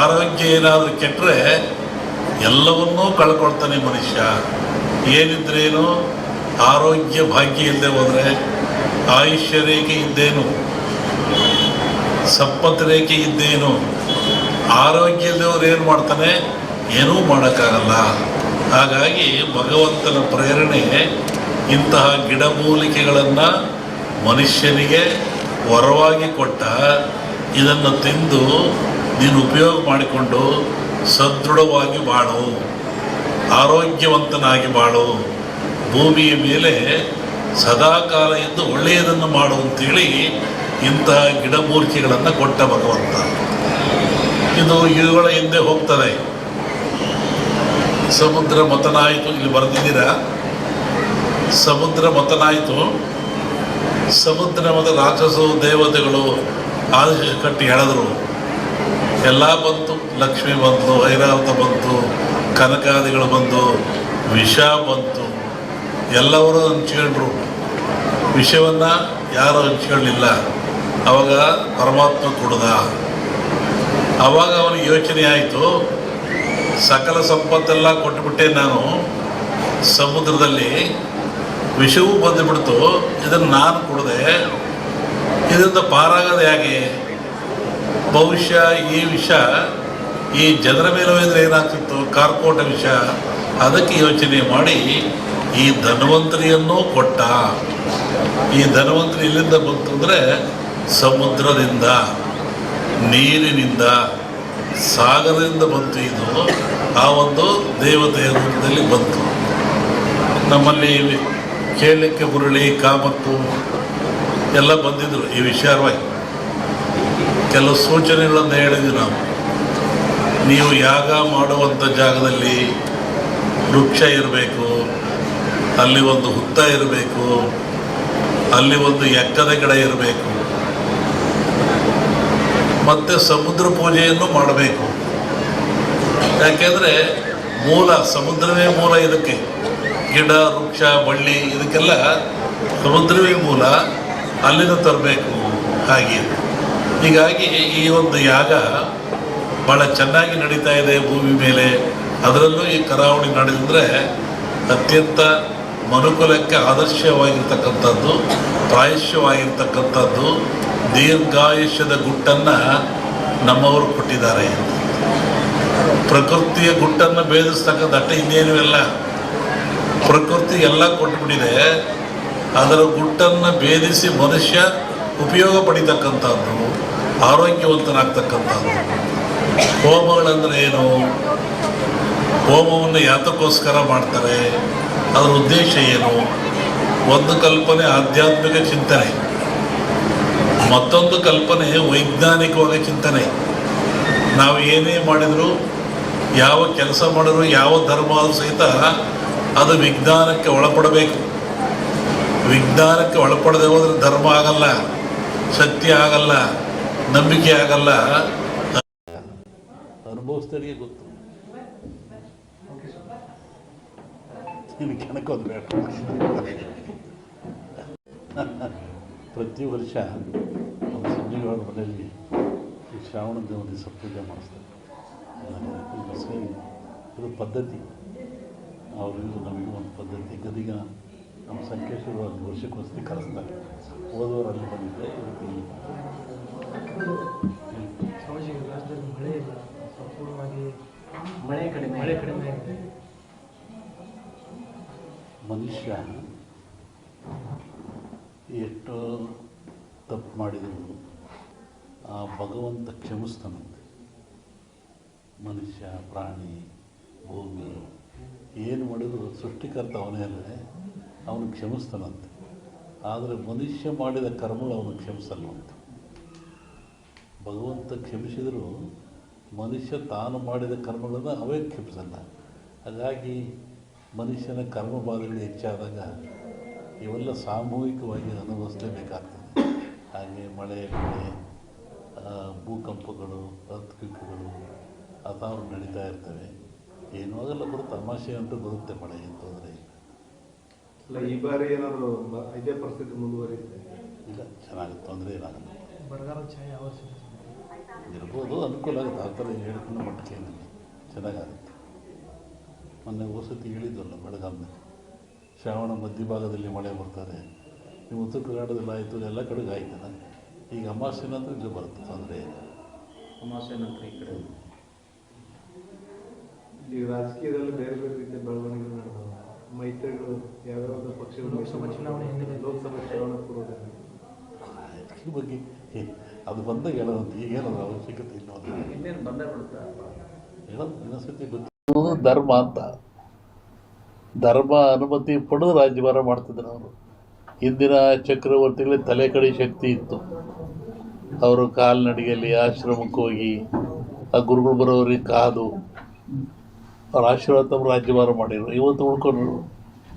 ಆರೋಗ್ಯ ಏನಾದರೂ ಕೆಟ್ಟರೆ ಎಲ್ಲವನ್ನೂ ಕಳ್ಕೊಳ್ತಾನೆ ಮನುಷ್ಯ. ಏನಿದ್ರೇನು ಆರೋಗ್ಯ ಭಾಗ್ಯ ಇಲ್ಲದೆ ಹೋದರೆ, ಆಯುಷ್ಯ ರೇಖೆ ಇದ್ದೇನು? ಸಂಪತ್ತು ರೇಖೆ ಇದ್ದೇನು? ಆರೋಗ್ಯ ಇಲ್ಲದವ್ರು ಏನು ಮಾಡ್ತಾನೆ? ಏನೂ ಮಾಡೋಕ್ಕಾಗಲ್ಲ. ಹಾಗಾಗಿ ಭಗವಂತನ ಪ್ರೇರಣೆ ಇಂತಹ ಗಿಡಮೂಲಿಕೆಗಳನ್ನು ಮನುಷ್ಯನಿಗೆ ವರವಾಗಿ ಕೊಟ್ಟ, ಇದನ್ನು ತಿಂದು ನೀನು ಉಪಯೋಗ ಮಾಡಿಕೊಂಡು ಸದೃಢವಾಗಿ ಬಾಳು, ಆರೋಗ್ಯವಂತನಾಗಿ ಬಾಳು, ಭೂಮಿಯ ಮೇಲೆ ಸದಾಕಾಲ ಎಂದು ಒಳ್ಳೆಯದನ್ನು ಮಾಡು ಅಂತೇಳಿ ಇಂತಹ ಗಿಡಮೂರ್ತಿಗಳನ್ನು ಕೊಟ್ಟ ಭಗವಂತ. ಇದು ಇವುಗಳ ಹಿಂದೆ ಹೋಗ್ತದೆ. ಸಮುದ್ರ ಮತನಾಯಿತು, ಇಲ್ಲಿ ಬರೆದಿದ್ದೀರಾ? ಸಮುದ್ರ ಮತನಾಯಿತು. ಸಮುದ್ರ ಮತ ರಾಕ್ಷಸರು, ದೇವತೆಗಳು ಆದೇಶ ಕಟ್ಟಿ ಹೇಳಿದ್ರು. ಎಲ್ಲ ಬಂತು, ಲಕ್ಷ್ಮಿ ಬಂತು, ಐರಾವತ ಬಂತು, ಕನಕಾದಿಗಳು ಬಂತು, ವಿಷ ಬಂತು. ಎಲ್ಲವರು ಹಂಚ್ಕೊಂಡ್ರು. ವಿಷವನ್ನು ಯಾರು ಹಂಚ್ಕೊಳ್ಳಿಲ್ಲ. ಅವಾಗ ಪರಮಾತ್ಮ ಕೊಡದ. ಅವಾಗ ಅವನಿಗೆ ಯೋಚನೆ ಆಯಿತು, ಸಕಲ ಸಂಪತ್ತೆಲ್ಲ ಕೊಟ್ಟುಬಿಟ್ಟೆ ನಾನು. ಸಮುದ್ರದಲ್ಲಿ ವಿಷವೂ ಬಂದುಬಿಡ್ತು. ಇದನ್ನು ನಾನು ಕೊಡದೆ. ಇದರಿಂದ ಪಾರಾಗೋದು ಹೇಗೆ? ಬಹುಶಃ ಈ ವಿಷ ಈ ಜನರ ಮೇಲೆ ಹೋದರೆ ಏನಾಗ್ತಿತ್ತು? ಕಾರ್ಕೋಟ ವಿಷ. ಅದಕ್ಕೆ ಯೋಚನೆ ಮಾಡಿ ಈ ಧನ್ವಂತರಿಯನ್ನು ಕೊಟ್ಟ. ಈ ಧನ್ವಂತರಿ ಎಲ್ಲಿಂದ ಬಂತು ಅಂದರೆ ಸಮುದ್ರದಿಂದ, ನೀರಿನಿಂದ, ಸಾಗರದಿಂದ ಬಂತು ಇದು. ಆ ಒಂದು ದೇವತೆಯ ರೂಪದಲ್ಲಿ ಬಂತು. ನಮ್ಮಲ್ಲಿ ಕೇಳಲಿಕ್ಕೆ ಹುರುಳಿ ಕಾಮತ್ತು ಎಲ್ಲ ಬಂದಿದ್ದರು ಈ ವಿಚಾರವಾಗಿ ಕೆಲವು ಸೂಚನೆಗಳನ್ನು ಹೇಳಿದ್ವಿ ನಾವು. ನೀವು ಯಾಗ ಮಾಡುವಂಥ ಜಾಗದಲ್ಲಿ ವೃಕ್ಷ ಇರಬೇಕು, ಅಲ್ಲಿ ಒಂದು ಹುತ್ತ ಇರಬೇಕು, ಅಲ್ಲಿ ಒಂದು ಎಕ್ಕದ ಗಿಡ ಇರಬೇಕು. ಮತ್ತು ಸಮುದ್ರ ಪೂಜೆಯನ್ನು ಮಾಡಬೇಕು. ಯಾಕೆಂದರೆ ಮೂಲ, ಸಮುದ್ರವೇ ಮೂಲ ಇದಕ್ಕೆ. ಗಿಡ, ವೃಕ್ಷ, ಬಳ್ಳಿ ಇದಕ್ಕೆಲ್ಲ ಸಮುದ್ರವೇ ಮೂಲ, ಅಲ್ಲಿಂದ ತರಬೇಕು ಹಾಗೆ. ಹೀಗಾಗಿ ಈ ಒಂದು ಯಾಗ ಭಾಳ ಚೆನ್ನಾಗಿ ನಡೀತಾ ಇದೆ ಭೂಮಿ ಮೇಲೆ. ಅದರಲ್ಲೂ ಈ ಕರಾವಳಿ ನಡೆದಿದ್ರೆ ಅತ್ಯಂತ ಮನುಕುಲಕ್ಕೆ ಆದರ್ಶವಾಗಿರ್ತಕ್ಕಂಥದ್ದು ಪ್ರಾಯಶ್ಯವಾಗಿರ್ತಕ್ಕಂಥದ್ದು ದೀರ್ಘಾಯುಷ್ಯದ ಗುಟ್ಟನ್ನು ನಮ್ಮವರು ಕೊಟ್ಟಿದ್ದಾರೆ. ಪ್ರಕೃತಿಯ ಗುಟ್ಟನ್ನು ಭೇದಿಸ್ತಕ್ಕಂಥ ಅಟ್ಟ ಇನ್ನೇನು ಇಲ್ಲ. ಪ್ರಕೃತಿ ಎಲ್ಲ ಕೊಟ್ಬಿಟ್ಟಿದೆ. ಅದರ ಗುಟ್ಟನ್ನು ಭೇದಿಸಿ ಮನುಷ್ಯ ಉಪಯೋಗ ಪಡಿತಕ್ಕಂಥದ್ದು. ಆರೋಗ್ಯವಂತನಾಗ್ತಕ್ಕಂಥದ್ದು ಹೋಮಗಳಂದ್ರೆ ಏನು? ಹೋಮವನ್ನು ಯಾತಕ್ಕೋಸ್ಕರ ಮಾಡ್ತಾರೆ. ಅದರ ಉದ್ದೇಶ ಏನು? ಒಂದು ಕಲ್ಪನೆ ಆಧ್ಯಾತ್ಮಿಕ ಚಿಂತನೆ. ಮತ್ತೊಂದು ಕಲ್ಪನೆ ವೈಜ್ಞಾನಿಕವಾದ ಚಿಂತನೆ. ನಾವು ಏನೇ ಮಾಡಿದರೂ, ಯಾವ ಕೆಲಸ ಮಾಡಿದ್ರು, ಯಾವ ಧರ್ಮ ಆದರೂ ಸಹಿತ ಅದು ವಿಜ್ಞಾನಕ್ಕೆ ಒಳಪಡಬೇಕು. ವಿಜ್ಞಾನಕ್ಕೆ ಒಳಪಡದೆ ಹೋದರೆ ಧರ್ಮ ಆಗಲ್ಲ ಸತ್ಯ ಆಗಲ್ಲ. ನಂಬಿಕೆ ಆಗಲ್ಲ. ಅನುಭವಿಸ್ತರಿಗೆ ಗೊತ್ತು. ಪ್ರತಿ ವರ್ಷ ಸಂಜೀವರ ಮನೆಯಲ್ಲಿ ಈ ಶ್ರಾವಣ ದೇವರಿಗೆ ಸಪೂಜೆ ಮಾಡಿಸ್ತಾರೆ. ಇದು ಪದ್ಧತಿ. ಅವರಿಗೂ ನಮಗೂ ಒಂದು ಪದ್ಧತಿ. ಗದಿಗ ನಮ್ಮ ಸಂಕೇಶ್ವರ ಒಂದು ವರ್ಷಕ್ಕೋಸ್ತಿ ಕರೆಸ್ತಾರೆ. ಹೋದವರು ಅಲ್ಲಿ ಬಂದಿದ್ದೆ. ಸ್ವಾಮೀಜಿ ರಾಜ್ಯದಲ್ಲಿ ಮಳೆ ಇಲ್ಲ. ಸಂಪೂರ್ಣವಾಗಿ ಮಳೆ ಕಡಿಮೆ ಮಳೆ ಕಡಿಮೆ ಆಗಿದೆ. ಮನುಷ್ಯ ಎಷ್ಟೋ ತಪ್ಪು ಮಾಡಿದ್ರು ಆ ಭಗವಂತ ಕ್ಷಮಿಸ್ತಾನಂತೆ. ಮನುಷ್ಯ ಪ್ರಾಣಿ ಭೂಮಿ ಏನು ಮಾಡಿದ್ರು ಸೃಷ್ಟಿಕರ್ತ ಅವನೇ ಅಲ್ಲದೆ ಅವನು ಕ್ಷಮಿಸ್ತಾನಂತೆ. ಆದರೆ ಮನುಷ್ಯ ಮಾಡಿದ ಕರ್ಮಗಳು ಅವನು ಕ್ಷಮಿಸಲ್ವಂತೆ. ಭಗವಂತ ಕ್ಷಮಿಸಿದರೂ ಮನುಷ್ಯ ತಾನು ಮಾಡಿದ ಕರ್ಮಗಳನ್ನು ಅವೇ ಕ್ಷಮಿಸಲ್ಲ. ಹಾಗಾಗಿ ಮನುಷ್ಯನ ಕರ್ಮ ಬಾಧೆಗಳು ಹೆಚ್ಚಾದಾಗ ಇವೆಲ್ಲ ಸಾಮೂಹಿಕವಾಗಿ ಅನುಭವಿಸಲೇಬೇಕಾಗ್ತದೆ ಹಾಗೆ ಮಳೆ ಮಳೆ ಭೂಕಂಪಗಳು ಅರ್ಥಕ್ವಿಕ್ಗಳು ಅಥವಾ ನಡೀತಾ ಇರ್ತವೆ. ಏನೂ ಆಗಲ್ಲ ಬರುತ್ತೆ ತಮಾಷೆ ಅಂತೂ ಬರುತ್ತೆ ಮಳೆ ಅಂತ ಅಲ್ಲ ಈ ಬಾರಿ ಏನಾದರೂ ಇದೇ ಪರಿಸ್ಥಿತಿ ಮುಂದುವರಿಯುತ್ತೆ? ಇಲ್ಲ ಚೆನ್ನಾಗಿ ತೊಂದರೆ ಏನಾಗುತ್ತೆ ಬರಗಾಲ ಛಾಯೆ ಇರ್ಬೋದು ಅನುಕೂಲ ಆಗುತ್ತೆ ಆ ಥರ ಹೇಳ್ಕೊಂಡು ಮಟ್ಟಕ್ಕೆ ಏನಿಲ್ಲ. ಚೆನ್ನಾಗಾಗುತ್ತೆ. ಮೊನ್ನೆ ವಸತಿ ಹೇಳಿದ್ವಲ್ಲ ಬೆಳಗಾವಿನಲ್ಲಿ. ಶ್ರಾವಣ ಮಧ್ಯಭಾಗದಲ್ಲಿ ಮಳೆ ಬರ್ತಾರೆ. ನೀವು ಉತ್ತರ ಕರ್ನಾಟಕದಲ್ಲಿ ಆಯಿತು ಎಲ್ಲ ಕಡೆಗೆ ಆಯ್ತಲ್ಲ ಈಗ ಅಮಾವಾಸ್ಯೆ ನಂತರ ಇಲ್ಲಿ ಬರುತ್ತೆ ತೊಂದರೆ ಇಲ್ಲ. ಅಮಾವಾಸ್ಯೆ ನಂತರ ಈ ಕಡೆ. ಈಗ ರಾಜಕೀಯದಲ್ಲಿ ಬೇರೆ ಬೇರೆ ರೀತಿಯ ಬೆಳವಣಿಗೆ ನಡೆದವು. ಮೈತ್ರಿಗಳು ಯಾವ್ಯಾವ ಪಕ್ಷಗಳು ಲೋಕಸಭಾ ಚುನಾವಣೆ ಹಿನ್ನೆಲೆ. ಲೋಕಸಭಾ ಚುನಾವಣೆ ಪೂರ್ವದಲ್ಲಿ ಅದ್ರ ಬಗ್ಗೆ ಅದು ಬಂದಾಗ ಹೇಳೋದು ಈಗೇನದು ಅವಶ್ಯಕತೆ ಇಲ್ಲ ಇನ್ನೇನು ಬಂದ ಬಿಡುತ್ತಾ? ಹೇಳೋದು ಇನ್ನೊಂದ್ಸತಿ ಗೊತ್ತು. ಧರ್ಮ ಅಂತ. ಧರ್ಮ ಅನುಮತಿ ಪಡೆದು ರಾಜ್ಯಭಾರ ಮಾಡ್ತಿದ್ರು ಅವರು. ಹಿಂದಿನ ಚಕ್ರವರ್ತಿಗಳಿಗೆ ತಲೆ ಕಡೆ ಶಕ್ತಿ ಇತ್ತು. ಅವರು ಕಾಲ್ನಡಿಗೆಯಲ್ಲಿ ಆಶ್ರಮಕ್ಕೆ ಹೋಗಿ ಆ ಗುರುಗಳು ಬರೋರಿಗೆ ಕಾದು ಅವ್ರ ಆಶೀರ್ವಾದ ತಮ್ಮ ರಾಜ್ಯಭಾರ ಮಾಡಿದ್ರು. ಇವತ್ತು ಉಳ್ಕೊಂಡ್ರು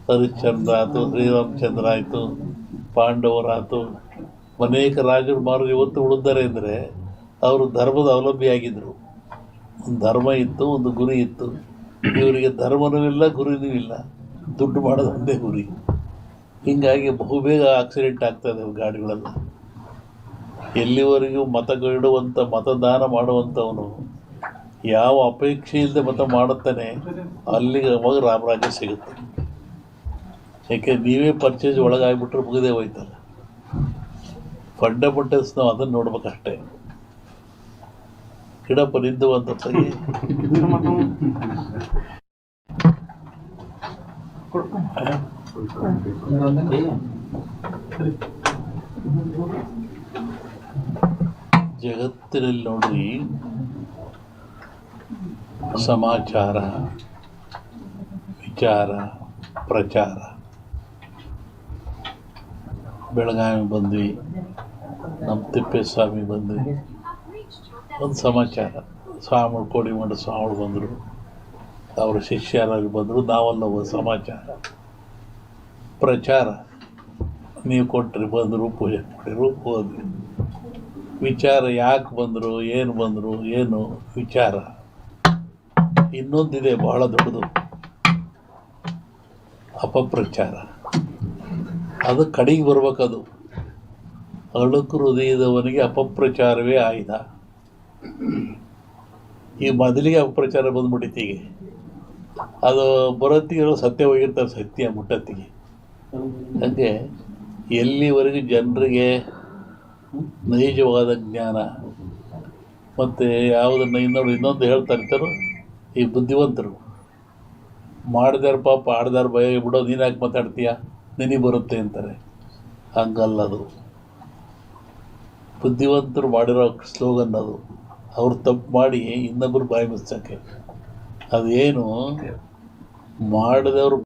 ಹರಿಶ್ಚಂದ್ರ ಆಯಿತು, ಶ್ರೀರಾಮಚಂದ್ರ ಆಯಿತು, ಪಾಂಡವರಾಯಿತು, ಅನೇಕ ರಾಜರು ಮಾರು ಇವತ್ತು ಉಳಿದ್ದಾರೆ ಅಂದರೆ ಅವರು ಧರ್ಮದ ಅವಲಂಬಿಯಾಗಿದ್ದರು ಒಂದು ಧರ್ಮ ಇತ್ತು, ಒಂದು ಗುರಿ ಇತ್ತು. ಇವರಿಗೆ ಧರ್ಮನೂ ಇಲ್ಲ ಗುರಿನೂ ಇಲ್ಲ. ದುಡ್ಡು ಮಾಡೋದು ಒಂದೇ ಗುರಿ. ಹೀಗಾಗಿ ಬಹುಬೇಗ ಆಕ್ಸಿಡೆಂಟ್ ಆಗ್ತಾಯಿದೆ ಗಾಡಿಗಳೆಲ್ಲ. ಎಲ್ಲಿವರೆಗೂ ಮತಗಿಡುವಂಥ ಮತದಾನ ಮಾಡುವಂಥವನು ಯಾವ ಅಪೇಕ್ಷೆ ಇಲ್ಲದೆ ಮತ್ತೆ ಮಾಡುತ್ತಾನೆ ಅಲ್ಲಿಗೆ ಅವಾಗ ರಾಮರಾಜ್ಯ ಸಿಗುತ್ತೆ. ಯಾಕೆ ನೀವೇ ಪರ್ಚೇಸ್ ಒಳಗಾಗ್ಬಿಟ್ರೆ ಮುಗಿದೇ ಹೋಯ್ತಲ್ಲ. ಫಂಡಮೆಂಟಲ್ಸ್ ನಾವು ಅದನ್ನು ನೋಡ್ಬೇಕಷ್ಟೇ. ಗಿಡಪ್ಪ ನಿಂದು ಅಂತ ಜಗತ್ತಿನಲ್ಲಿ ನೋಡ್ರಿ ಸಮಾಚಾರ, ವಿಚಾರ, ಪ್ರಚಾರ. ಬೆಳಗಾವಿ ಬಂದ್ವಿ, ನಮ್ಮ ತಿಪ್ಪೇಸ್ವಾಮಿ ಬಂದ್ವಿ. ಒಂದು ಸಮಾಚಾರ, ಸ್ವಾಮಿ ಕೋಡಿಮಠ ಸ್ವಾಮಿ ಬಂದರು. ಅವರ ಶಿಷ್ಯರಾಗಿ ಬಂದರು. ನಾವೆಲ್ಲ ಒಂದು ಸಮಾಚಾರ. ಪ್ರಚಾರ. ನೀವು ಕೊಟ್ಟರೆ ಬಂದರು, ಪೂಜೆ ಮಾಡಿರು, ಹೋದ್ವಿ. ವಿಚಾರ ಯಾಕೆ ಬಂದರು, ಏನು ಬಂದರು, ಏನು ವಿಚಾರ? ಇನ್ನೊಂದಿದೆ ಬಹಳ ದೊಡ್ಡದು. ಅಪಪ್ರಚಾರ. ಅದು ಕಡೆಗೆ ಬರ್ಬೇಕದು. ಅಳುಕು ಹೃದಯದವನಿಗೆ ಅಪಪ್ರಚಾರವೇ ಆಯ್ದ. ಈ ಮೊದಲಿಗೆ ಅಪಪ್ರಚಾರ ಬಂದ್ಬಿಟ್ಟಿತ್ತು ಈಗ ಅದು ಬರೋತ್ತಿಗೆ ಸತ್ಯ ಹೋಗಿರ್ತಾರೆ ಸತ್ಯ ಮುಟ್ಟತ್ತಿಗೆ. ಹಾಗೆ ಎಲ್ಲಿವರೆಗೂ ಜನರಿಗೆ ನೈಜವಾದ ಜ್ಞಾನ, ಮತ್ತು ಯಾವುದನ್ನು ಇನ್ನೊಂದು ಇನ್ನೊಂದು ಹೇಳ್ತಾ ಇರ್ತಾರೋ ಈ ಬುದ್ಧಿವಂತರು ಮಾಡಿದಾರ ಪಾಪ ಆಡ್ದಾರ ಭಯ, ಬಿಡೋ, ನೀನು ಯಾಕೆ ಮಾತಾಡ್ತೀಯ? ನಿನಗೆ ಬರುತ್ತೆ ಅಂತಾರೆ. ಹಂಗಲ್ಲದು ಬುದ್ಧಿವಂತರು ಮಾಡಿರೋ ಸ್ಲೋಗನ್ ಅದು. ಅವ್ರು ತಪ್ಪು ಮಾಡಿ ಇನ್ನೊಬ್ಬರು ಬಾಯಿ ಮುಚ್ಚೋಕ್ಕೆ ಅದೇನು? ಮಾಡಿದವರು